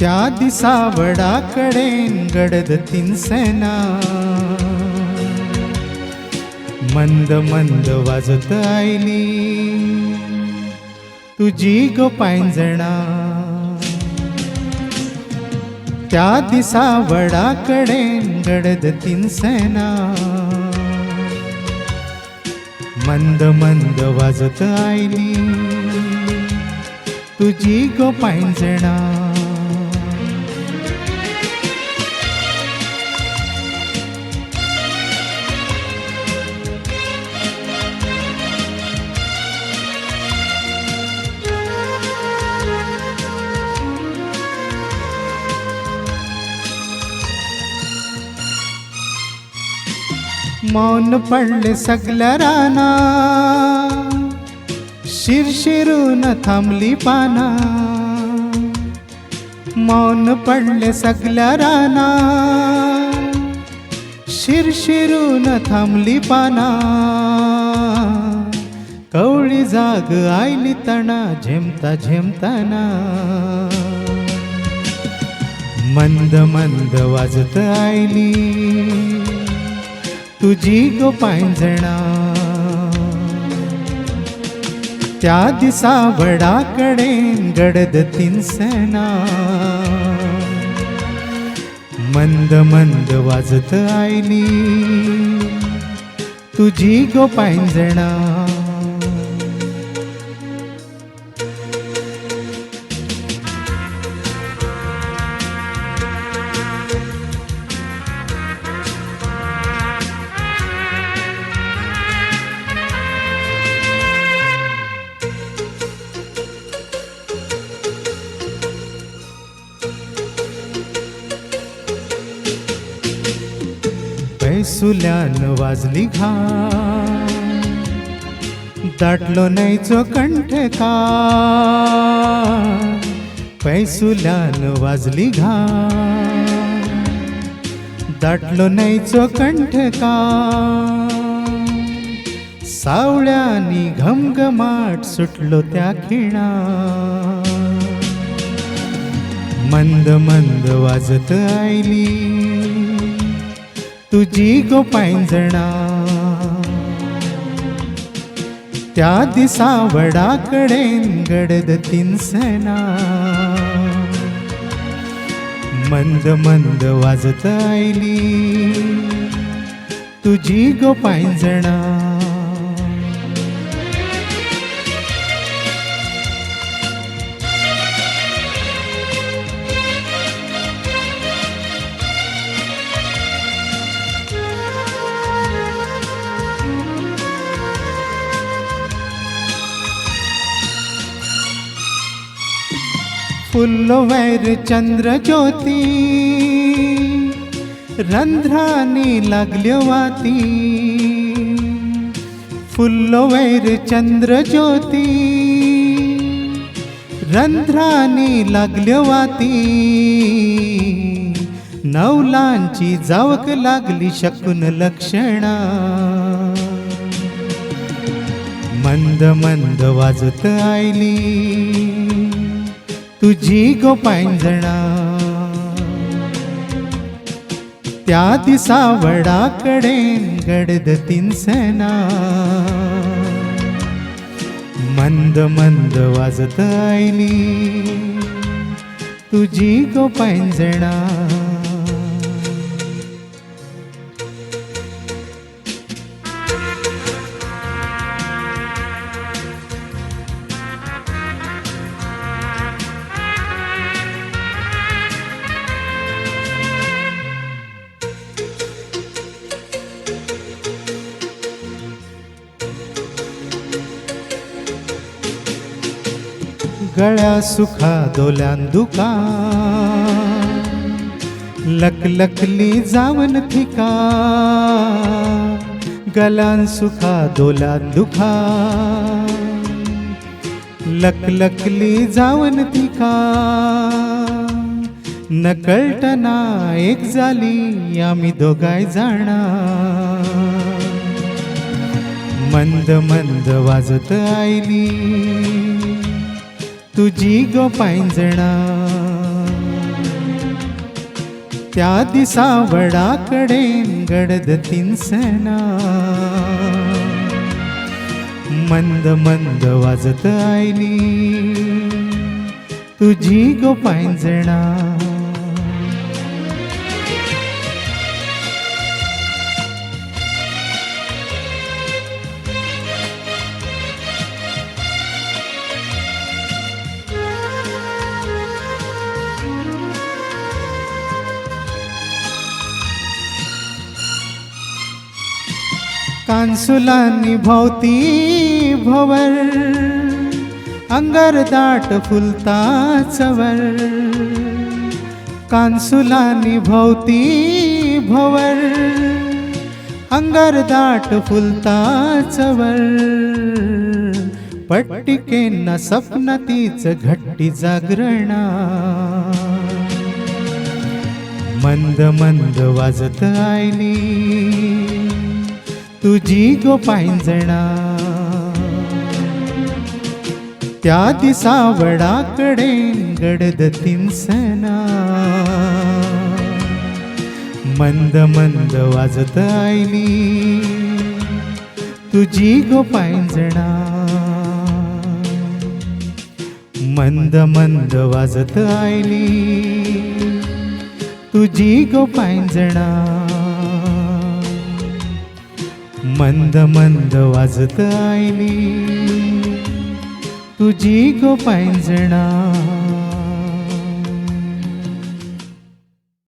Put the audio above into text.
त्या दिसावडाकडे गडद तिनसेना मंद मंद वाजत आयली तुझी गो पायंजणा त्या दिसावडाकडे गडद तिनसेना मंद मंद वाजत आयली तुझी गो पायंजणा मौन पडले सगल्या राना. शिरशिरून थांबली पाना. मौन पडले सगल्या राना. शिरशिरून थांबली पाना. कवळी जाग आयली तणा झेमता झेमताना. मंद मंद वाजत आयली तुझी गो पायंजणा त्या दिसा वडाकडे गडद तिनसना मंद मंद वाजत आयली. तुझी गो पायंजणा पैसुल्यान वाजली घा. दाटलो नाहीचो कंठ का? पैसुल्यान वाजली घा. दाटलो नाहीचो कंठ का? सावळ्यानी घमघमाट सुटलो त्या खिणा. मंद मंद वाजत आयली. तुझी गो पांजणा त्या दिसा वडाकडे गडद तिनसना मंद मंद वाजत आयली तुझी गो पांजणा वैर चंद्र ज्योती रंध्रानी लागल्यो वाती. फुल्लो वैर चंद्र ज्योती रंध्रानी लागल्यो वाती. नवलांची जावक लागली शकून लक्षणा. मंद मंद वाजत आयली. तुझी गो पांजणा त्या दिसा वडाकडे गडद तिनसेना मंद मंद वाजत आयली तुझी गो पांजणा गळ्या सुखा दोल्यान दुका लकलकली जावन थिका गलान सुखा दोल्यान दुखा लकलकली जावन थिका नकळटना एक जाली आम्ही दोघाय जाणा. मंद मंद वाजत आयली. तुझी ग पांजणा. त्या दिसा वडा कडे गडद तिनसना. मंद मंद वाजत आयली तुझी ग पांजणा. कांसुलांनी भोवती भवर अंगर दाट फुलता चवर कांसुलांनी भोवती भवर अंगर दाट फुलता चवर पट्टिकेंना सपन तीच घट्टी जागरणा. मंद मंद वाजत आयली. तुझी गो पांजणा त्या दिसावडाकडे गडद तिनसना. मंद मंद वाजत आयली तुझी गो पांजणा. मंद मंद वाजत आयली तुझी गो पांजणा. मंद मंद वाजत आयली तुझी गो पांजणा